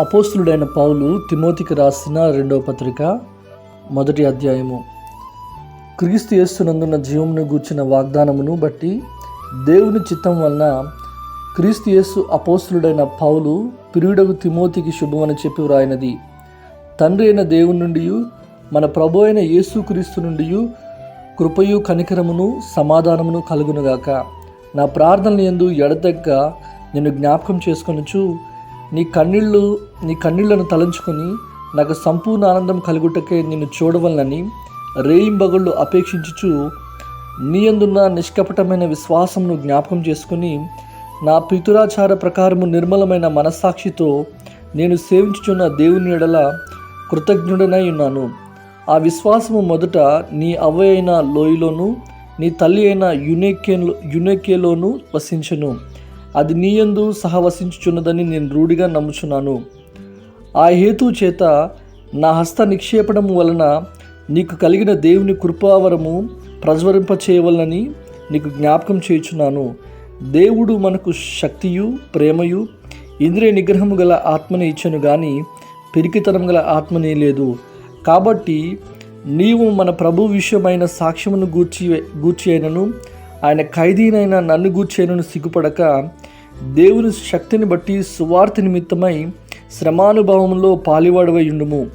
అపోస్తులుడైన పౌలు తిమోతికి రాసిన రెండవ పత్రిక మొదటి అధ్యాయము. క్రీస్తు యేస్సునందున్న జీవమును గూర్చిన వాగ్దానమును బట్టి దేవుని చిత్తం వలన క్రీస్తు యేస్సు అపోస్తులుడైన పౌలు పిరుడగు తిమోతికి శుభమని చెప్పి వ్రాయినది. తండ్రి అయిన దేవుని నుండి మన ప్రభు అయిన యేసు క్రీస్తు నుండి కృపయు కనికరమును సమాధానమును కలుగునుగాక. నా ప్రార్థనలు ఎందు ఎడతెక్క నిన్ను జ్ఞాపకం చేసుకొనుచు నీ కన్నీళ్ళు నీ కన్నీళ్ళను తలంచుకొని నాకు సంపూర్ణ ఆనందం కలుగుటకే నిన్ను చూడవలనని రేయింబగళ్ళు అపేక్షించుచు నీయందున్న నిష్కపటమైన విశ్వాసమును జ్ఞాపకం చేసుకుని నా పితురాచార ప్రకారము నిర్మలమైన మనస్సాక్షితో నేను సేవించుచున్న దేవుని ఎడల కృతజ్ఞుడనై ఉన్నాను. ఆ విశ్వాసము మొదట నీ అవ్వ అయిన లోయలోను నీ తల్లి అయిన యునేకే యునేకేలోను వసించను. అది నీయందు సహవసించుచున్నదని నేను రూఢిగా నమ్ముచున్నాను. ఆ హేతు చేత నా హస్త నిక్షేపడం వలన నీకు కలిగిన దేవుని కృపావరము ప్రజ్వరింప చేయవలనని నీకు జ్ఞాపకం చేయుచున్నాను. దేవుడు మనకు శక్తియు ప్రేమయు ఇంద్రియ నిగ్రహము గల ఆత్మని ఇచ్చను కానీ పిరికితనం గల ఆత్మనే లేదు. కాబట్టి నీవు మన ప్రభు విషయమైన సాక్ష్యమును గూర్చి గూర్చి అయినను ఆయన ఖైదీనైన నన్ను గూర్చి అయినను సిగ్గుపడక దేవుని శక్తిని బట్టి సువార్త నిమిత్తమై శ్రమానుభవంలో పాలివాడవై ఉండుము.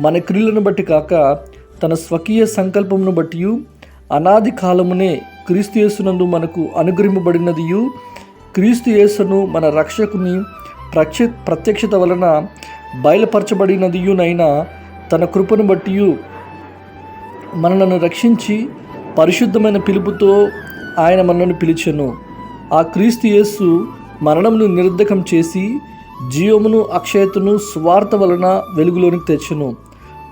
మన క్రియలను బట్టి కాక తన స్వకీయ సంకల్పమును బట్టి అనాది కాలమునే క్రీస్తు యేసునందు మనకు అనుగ్రహింపబడినదియు. క్రీస్తు యేసును మన రక్షకుని ప్రత్య ప్రత్యక్షత వలన బయలుపరచబడినదియునైనా తన కృపను బట్టి మనలను రక్షించి పరిశుద్ధమైన పిలుపుతో ఆయన మనల్ని పిలిచెను. ఆ క్రీస్తు యేసు మరణమును నిర్ధకం చేసి జీవమును అక్షయతను సువార్త వలన వెలుగులోనికి తెచ్చును.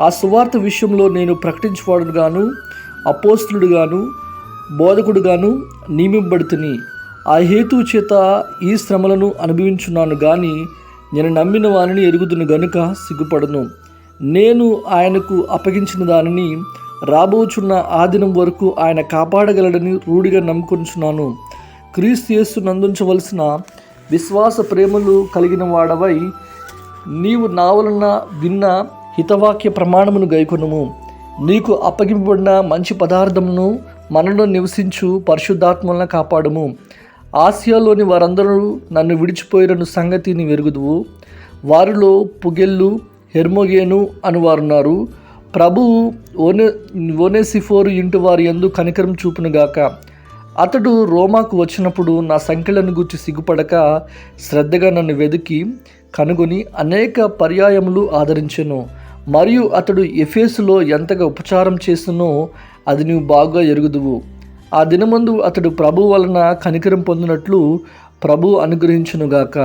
ఆ సువార్త విషయంలో నేను ప్రకటించువాడుగాను అపోస్తులుడుగాను బోధకుడుగాను నియమింపబడుతుని. ఆ హేతు చేత ఈ శ్రమలను అనుభవించున్నాను కానీ నేను నమ్మిన వారిని ఎరుగుదును గనుక సిగ్గుపడను. నేను ఆయనకు అప్పగించిన దానిని రాబోచున్న ఆ దినం వరకు ఆయన కాపాడగలడని రూఢిగా నమ్ముకొంచున్నాను క్రీస్తు యేసు నందించవలసిన విశ్వాస ప్రేమలు కలిగిన వాడవై నీవు నా వలన విన్న హితవాక్య ప్రమాణమును గైకొనుము. నీకు అప్పగింపబడిన మంచి పదార్థమును మనలో నివసించు పరిశుద్ధాత్మలను కాపాడము. ఆసియాలోని వారందరూ నన్ను విడిచిపోయిన సంగతిని వెరుగుదువు వారిలో పుగెల్లు హెర్మోగేను అనువారున్నారు ప్రభువు ఓనే ఓనేసిఫోరు ఇంటి వారి ఎందు కనికరం చూపునుగాక. అతడు రోమాకు వచ్చినప్పుడు నా సంఖ్యలను గుర్చి సిగ్గుపడక శ్రద్ధగా నన్ను వెతికి కనుగొని అనేక పర్యాయములు ఆదరించెను. మరియు అతడు ఎఫేసులో ఎంతగా ఉపచారం చేసినో అది నీవు బాగా ఎరుగుదువు. ఆ దినమందు అతడు ప్రభు వలన కనికరం పొందినట్లు ప్రభు అనుగ్రహించునుగాక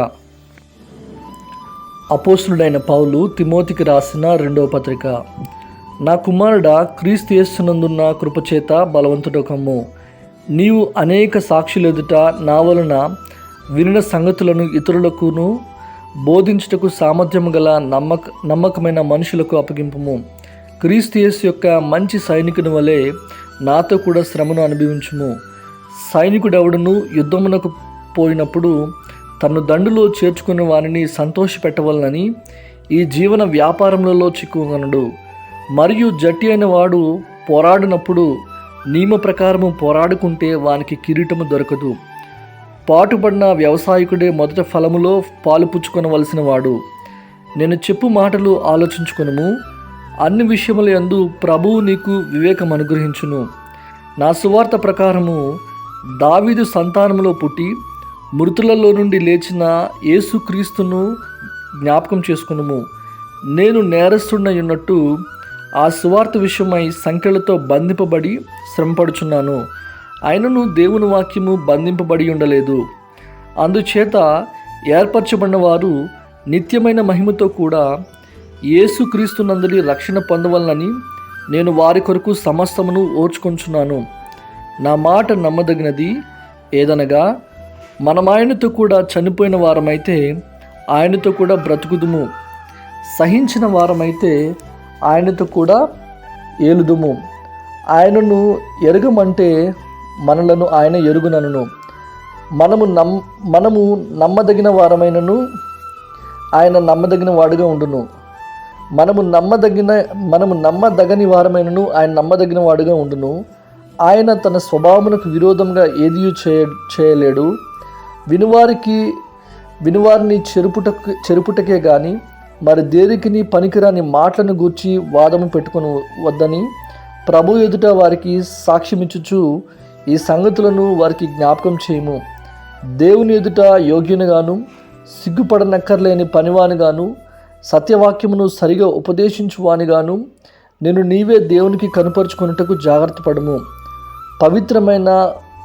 అపోస్తుడైన పౌలు తిమోతికి రాసిన రెండవ పత్రిక. నా కుమారుడ క్రీస్తు చేస్తున్నందున్న కృపచేత బలవంతుడకమ్ము నీవు అనేక సాక్షులెదుట నా వలన వినిన సంగతులను ఇతరులకును బోధించుటకు సామర్థ్యం గల నమ్మక నమ్మకమైన మనుషులకు అప్పగింపము. క్రీస్తియస్ యొక్క మంచి సైనికుని వలె నాతో కూడా శ్రమను అనుభవించుము. సైనికుడెవడును యుద్ధమునకు పోయినప్పుడు తను దండులో చేర్చుకునే వారిని సంతోషపెట్టవలనని ఈ జీవన వ్యాపారములలో చిక్కుకొనడు. మరియు జట్టి అయిన వాడు పోరాడినప్పుడు నియమ ప్రకారము పోరాడుకుంటే వానికి కిరీటము దొరకదు. పాటుపడిన వ్యవసాయకుడే మొదట ఫలములో పాలు పుచ్చుకొనవలసిన వాడు నేను చెప్పు మాటలు ఆలోచించుకునుము. అన్ని విషయముల యందు ప్రభువు నీకు వివేకం అనుగ్రహించును. నా సువార్త ప్రకారము దావీదు సంతానములో పుట్టి మృతులలో నుండి లేచిన యేసుక్రీస్తును జ్ఞాపకం చేసుకునుము. నేను నేరస్తుడై ఉన్నట్టు ఆ సువార్త విషయమై సంఖ్యలతో బంధింపబడి శ్రమపడుచున్నాను. అయినను దేవుని వాక్యము బంధింపబడి ఉండలేదు. అందుచేత ఏర్పరచబడిన వారు నిత్యమైన మహిమతో కూడా యేసుక్రీస్తునందరి రక్షణ పొందవలనని నేను వారి కొరకు సమస్తమును ఓర్చుకొంచున్నాను. నా మాట నమ్మదగినది ఏదనగా మనం ఆయనతో కూడా చనిపోయిన వారమైతే ఆయనతో కూడా బ్రతుకుదుము. సహించిన వారమైతే ఆయనతో కూడా ఏలుదుము. ఆయనను ఎరుగమంటే మనలను ఆయన ఎరుగునను. మనము నమ్ మనము నమ్మదగిన వారమైనను ఆయన నమ్మదగిన వాడుగా ఉండును. మనము నమ్మదగిన మనము నమ్మదగని వారమైనను ఆయన నమ్మదగిన వాడుగా ఉండును. ఆయన తన స్వభావమునకు విరోధంగా ఏది చేయ చేయలేడు. వినువారికి వినువారిని చెరుపుటకు చెరుపుటకే కానీ మరి దేనికిని పనికిరాని మాటలను గూర్చి వాదము పెట్టుకొని వద్దని ప్రభు ఎదుట వారికి సాక్ష్యమిచ్చుచు ఈ సంగతులను వారికి జ్ఞాపకం చేయము. దేవుని ఎదుట యోగ్యునిగాను సిగ్గుపడనక్కర్లేని పనివానిగాను సత్యవాక్యమును సరిగా ఉపదేశించువానిగాను నేను నీవే దేవునికి కనుపరుచుకొనుటకు జాగ్రత్త పడము పవిత్రమైన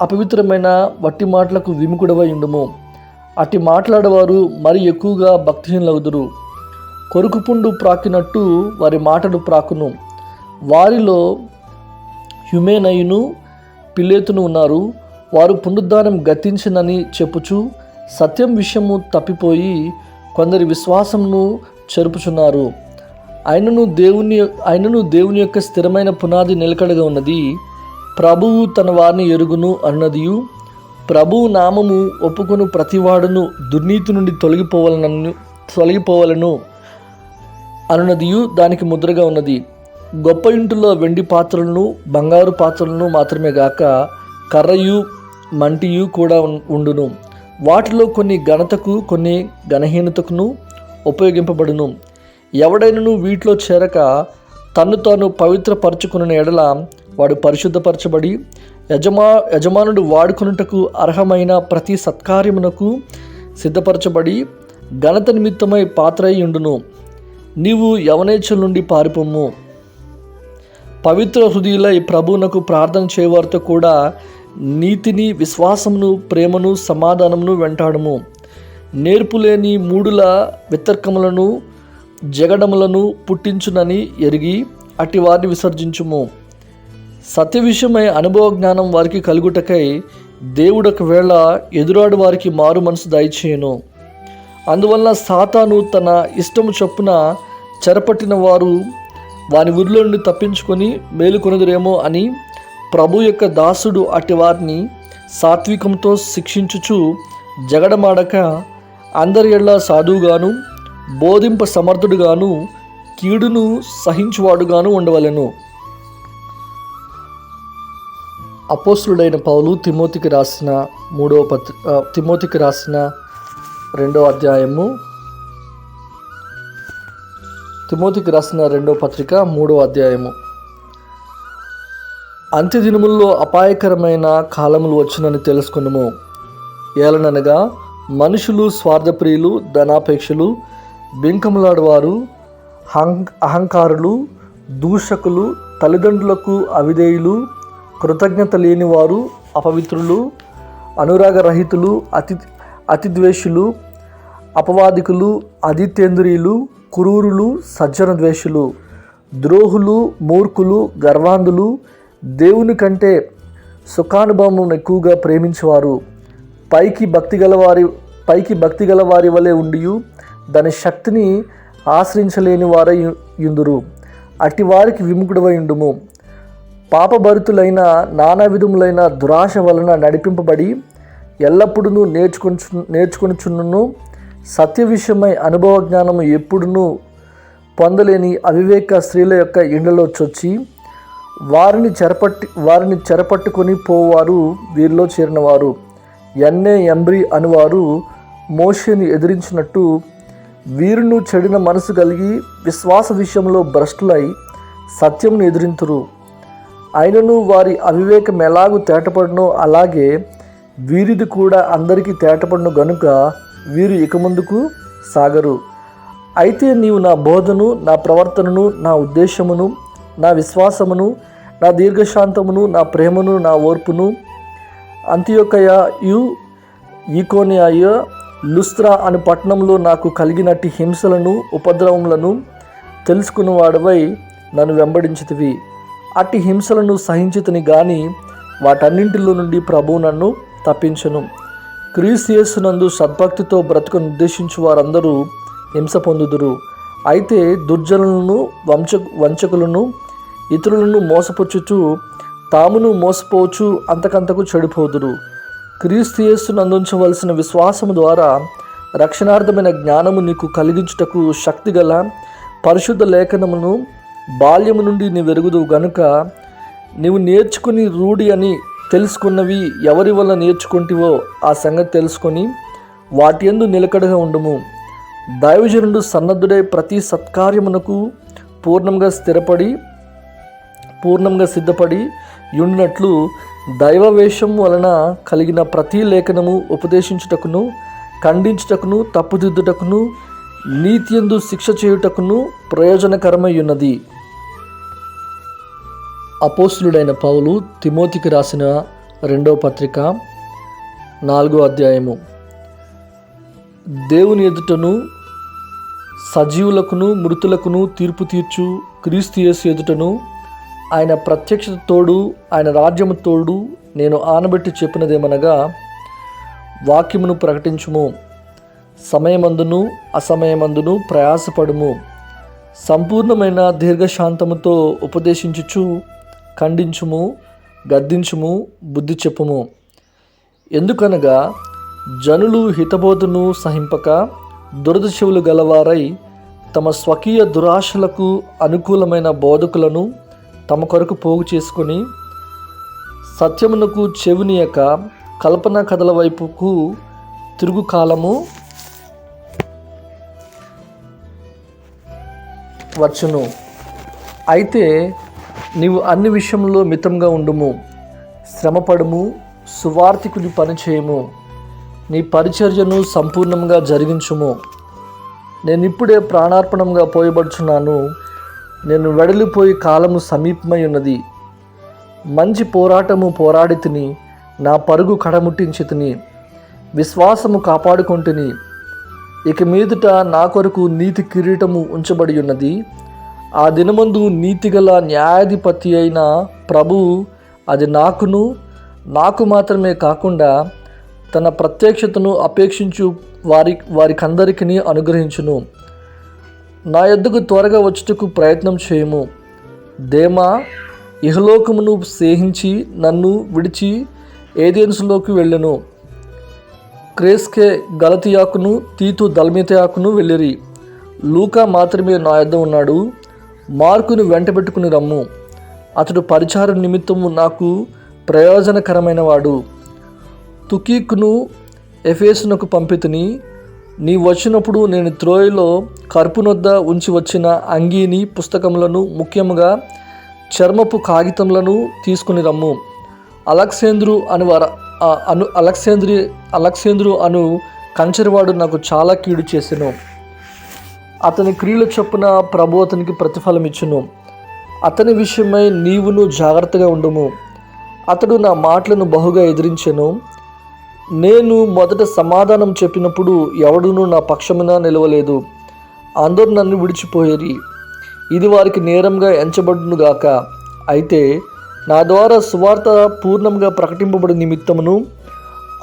అపవిత్రమైన వట్టి మాటలకు విముకుడవై ఉండము. అట్టి మాట్లాడేవారు మరి ఎక్కువగా భక్తిహీనులవుదురు కొరుకుపుండు ప్రాకినట్టు వారి మాటలు ప్రాకును. వారిలో హ్యుమేనయును పిలేతును ఉన్నారు. వారు పునరుద్ధానం గతించినని చెప్పుచు సత్యం విషయము తప్పిపోయి కొందరి విశ్వాసమును చెరుపుచున్నారు. ఆయనను దేవుని ఆయనను దేవుని యొక్క స్థిరమైన పునాది నిలకడగా ఉన్నది. ప్రభువు తన వారిని ఎరుగును అన్నదియు. ప్రభువు నామము ఒప్పుకొను ప్రతివాడును దుర్నీతి నుండి తొలగిపోవాలను తొలగిపోవాలను. అనున్నదియు దానికి ముద్రగా ఉన్నది. గొప్ప ఇంటిలో వెండి పాత్రలను బంగారు పాత్రలను మాత్రమే గాక కర్రయు మంటియు కూడా ఉండును. వాటిలో కొన్ని ఘనతకు కొన్ని ఘనహీనతకును ఉపయోగింపబడును. ఎవడైనను వీటిలో చేరక తన్ను తాను పవిత్రపరచుకున్న ఎడల వాడు పరిశుద్ధపరచబడి యజమా యజమానుడు వాడుకొనుటకు అర్హమైన ప్రతి సత్కార్యమునకు సిద్ధపరచబడి ఘనత నిమిత్తమై పాత్ర ఉండును నీవు యవనేచ్ఛల నుండి పారిపోము పవిత్ర హృదయులై ప్రభువునకు ప్రార్థన చేయవారితో కూడా నీతిని విశ్వాసమును ప్రేమను సమాధానమును వెంటాడము. నేర్పులేని మూడుల వితర్కములను జగడములను పుట్టించునని ఎరిగి అట్టి వారిని విసర్జించుము. సత్య విషయమై అనుభవ జ్ఞానం వారికి కలుగుటకై దేవుడు ఒకవేళ ఎదురాడు వారికి మారు మనసు దయచేయను. అందువల్ల సాతాను తన ఇష్టము చొప్పున చెరపట్టిన వారు వాని ఊరిలో నుండి తప్పించుకొని మేలుకొనదురేమో అని ప్రభు యొక్క దాసుడు అట్టి వారిని సాత్వికంతో శిక్షించుచు జగడమాడక అందరి ఎళ్ళ సాధువుగాను బోధింప సమర్థుడుగాను కీడును సహించువాడుగాను ఉండవలెను. అపోసులుడైన పౌలు తిమోతికి రాసిన మూడవ పత్రి తిమోతికి రాసిన రెండవ అధ్యాయము తిమోతికి రాసిన రెండో పత్రిక మూడో అధ్యాయము. అంత్య దినముల్లో అపాయకరమైన కాలములు వచ్చునని తెలుసుకున్నాము ఏలననగా మనుషులు స్వార్థప్రియులు ధనాపేక్షలు బింకములాడవారు హం అహంకారులు దూషకులు తల్లిదండ్రులకు అవిధేయులు కృతజ్ఞత లేనివారు అపవిత్రులు అనురాగరహితులు అతి అతిద్వేషులు అపవాదికులు అదితేంద్రియులు కురూరులు సజ్జన ద్వేషులు ద్రోహులు మూర్ఖులు గర్వాంధులు దేవుని కంటే సుఖానుభవం ఎక్కువగా ప్రేమించేవారు. పైకి భక్తి గలవారి పైకి భక్తి గలవారి వలె ఉండి దాని శక్తిని ఆశ్రయించలేని వారై యుందురు. అట్టి వారికి విముఖుడవై ఉండుము. పాపభరితులైన నానా విధములైన దురాశ వలన నడిపింపబడి ఎల్లప్పుడూ నేర్చుకొని చున్నును సత్య విషయమై అనుభవ జ్ఞానము ఎప్పుడునూ పొందలేని అవివేక స్త్రీల యొక్క ఇండ్లలో చొచ్చి వారిని చెరపట్టి వారిని చెరపట్టుకొని పోవారు వీరిలో చేరినవారు. ఎన్నే ఎంబ్రి అనువారు మోషిని ఎదిరించినట్టు వీరును చెడిన మనసు కలిగి విశ్వాస విషయంలో భ్రష్టులై సత్యంను ఎదిరింతురు. అయినను వారి అవివేకం ఎలాగూ తేటపడనో అలాగే వీరిది కూడా అందరికీ తేటపడను గనుక వీరు ఇక ముందుకు సాగరు. అయితే నీవు నా బోధను నా ప్రవర్తనను నా ఉద్దేశమును నా విశ్వాసమును నా దీర్ఘశాంతమును నా ప్రేమను నా ఓర్పును అంత్యొకయ యు ఈకోనియాయ లుస్త్రా అను పట్టణంలో నాకు కలిగినట్టి హింసలను ఉపద్రవములను తెలుసుకున్నవాడవై నన్ను వెంబడించితివి. అట్టి హింసలను సహించితిని గాని వాటన్నింటిలో నుండి ప్రభువు నన్ను తప్పించను. క్రీస్తునందు సద్భక్తితో బ్రతుకు ఉద్దేశించి వారందరూ హింస పొందుదురు. అయితే దుర్జనులను వంచ వంచకులను ఇతరులను మోసపుచ్చుచు తామును మోసపోవచ్చు అంతకంతకు చెడిపోదురు. క్రీస్తుయస్సును అందించవలసిన విశ్వాసము ద్వారా రక్షణార్థమైన జ్ఞానము నీకు కలిగించుటకు శక్తిగల పరిశుద్ధ లేఖనమును బాల్యము నుండి నీ వెరుగుదు గనుక నీవు నేర్చుకుని రూఢి అని తెలుసుకున్నవి ఎవరి వల్ల నేర్చుకుంటివో ఆ సంగతి తెలుసుకొని వాటి ఎందు నిలకడగా ఉండము. దైవజనుడు సన్నద్ధుడై ప్రతి సత్కార్యమునకు పూర్ణంగా స్థిరపడి పూర్ణంగా సిద్ధపడి ఉండినట్లు దైవవేషం వలన కలిగిన ప్రతి లేఖనము ఉపదేశించుటకును ఖండించుటకును తప్పుదిద్దుటకును నీతియందు శిక్ష చేయుటకును ప్రయోజనకరమై ఉన్నది. అపోస్తులుడైన పౌలు తిమోతికి రాసిన రెండవ పత్రిక నాలుగో అధ్యాయము. దేవుని ఎదుటను సజీవులకును మృతులకును తీర్పు తీర్చు క్రీస్తు యేసు ఎదుటను ఆయన ప్రత్యక్షత తోడు ఆయన రాజ్యము తోడు నేను ఆనబెట్టి చెప్పినదేమనగా వాక్యమును ప్రకటించుము. సమయమందును అసమయమందును ప్రయాసపడుము. సంపూర్ణమైన దీర్ఘశాంతముతో ఉపదేశించుచు ఖండించుము గద్దించుము బుద్ధి చెప్పుము. ఎందుకనగా జనులు హితబోధను సహింపక దురద చెవులు గలవారై తమ స్వకీయ దురాశలకు అనుకూలమైన బోధకులను తమ కొరకు పోగు చేసుకొని సత్యమునకు చెవినియక కల్పన కథల వైపుకు తిరుగు కాలము వచ్చును. అయితే నీవు అన్ని విషయంలో మితంగా ఉండుము. శ్రమపడుము సువార్థికులు పనిచేయము. నీ పరిచర్యను సంపూర్ణంగా జరిగించుము. నేను ఇప్పుడే ప్రాణార్పణంగా పోయబడుచున్నాను. నేను వెడలిపోయి కాలము సమీపమై ఉన్నది. మంచి పోరాటము పోరాడి తిని నా పరుగు కడముట్టించి తిని విశ్వాసము కాపాడుకుంటుని ఇక మీదుట నా కొరకు నీతి కిరీటము ఉంచబడి ఉన్నది. ఆ దినమందు నీతిగల న్యాయాధిపతి అయిన ప్రభు అది నాకును నాకు మాత్రమే కాకుండా తన ప్రత్యక్షతను అపేక్షించు వారి వారికందరికీ అనుగ్రహించును. నా యొద్దకు త్వరగా వచ్చుటకు ప్రయత్నం చేయము. దేమా ఇహలోకమును సేహించి నన్ను విడిచి ఏదెన్సులోకి వెళ్ళెను. క్రేస్కే గలతియాకును తీతు దల్మితయాకును వెళ్ళిరి. లూకా మాత్రమే నా యొద్ద ఉన్నాడు. మార్కును వెంటబెట్టుకుని రమ్ము. అతడు పరిచార నిమిత్తము నాకు ప్రయోజనకరమైన వాడు. తుకీకును ఎఫేసునకు పంపితిని. నీ వచ్చినప్పుడు నేను త్రోయలో కర్పునొద్ద ఉంచి వచ్చిన అంగీని పుస్తకములను ముఖ్యముగా చర్మపు కాగితములను తీసుకుని రమ్ము. అలక్సేంద్రు అని వార అను అలక్సేంద్రి అలక్సేంద్రు అను కంచరివాడు నాకు చాలా కీడు చేసెను. అతని క్రియల చొప్పున ప్రభు అతనికి ప్రతిఫలం ఇచ్చును. అతని విషయమై నీవును జాగ్రత్తగా ఉండము. అతడు నా మాటలను బహుగా ఎదిరించెను. నేను మొదట సమాధానం చెప్పినప్పుడు ఎవడునూ నా పక్షమున నిలవలేదు. అందరూ నన్ను విడిచిపోయేరి. ఇది వారికి నేరంగా ఎంచబడునుగాక అయితే నా ద్వారా సువార్త పూర్ణంగా ప్రకటింపబడి నిమిత్తమును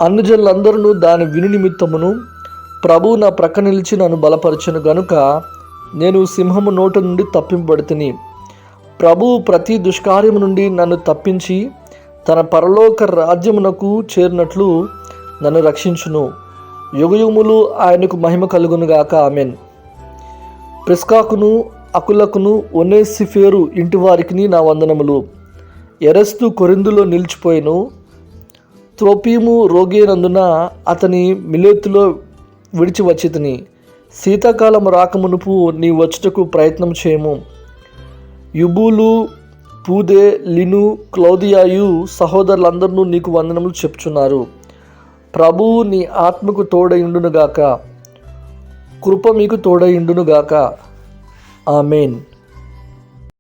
అన్నజనులందరూ దాని విను నిమిత్తమును ప్రభు నా ప్రక్క నిలిచి నన్ను బలపరచను గనుక నేను సింహము నోట నుండి తప్పింపబడితిని. ప్రభు ప్రతి దుష్కార్యము నుండి నన్ను తప్పించి తన పరలోక రాజ్యమునకు చేరినట్లు నన్ను రక్షించును. యుగయుగములు ఆయనకు మహిమ కలుగునుగాక ఆమెన్. ప్రిస్కాకును అకులకును ఒనేసిఫేరు ఇంటి వారికి నా వందనములు. ఎరస్తు కొరిందులో నిలిచిపోయిను. త్రోపీము రోగేనందున అతని మిలేతులో విడిచి వచ్చితిని శీతాకాలం రాకమునుపు నీ వచ్చుటకు ప్రయత్నం చేయము. యుబులు పూదే లిను క్లౌదియాయు సహోదరులందరూ నీకు వందనములు చెప్చున్నారు ప్రభువు నీ ఆత్మకు తోడయుండునుగాక. కృప మీకు తోడయుండునుగాక. ఆమెన్.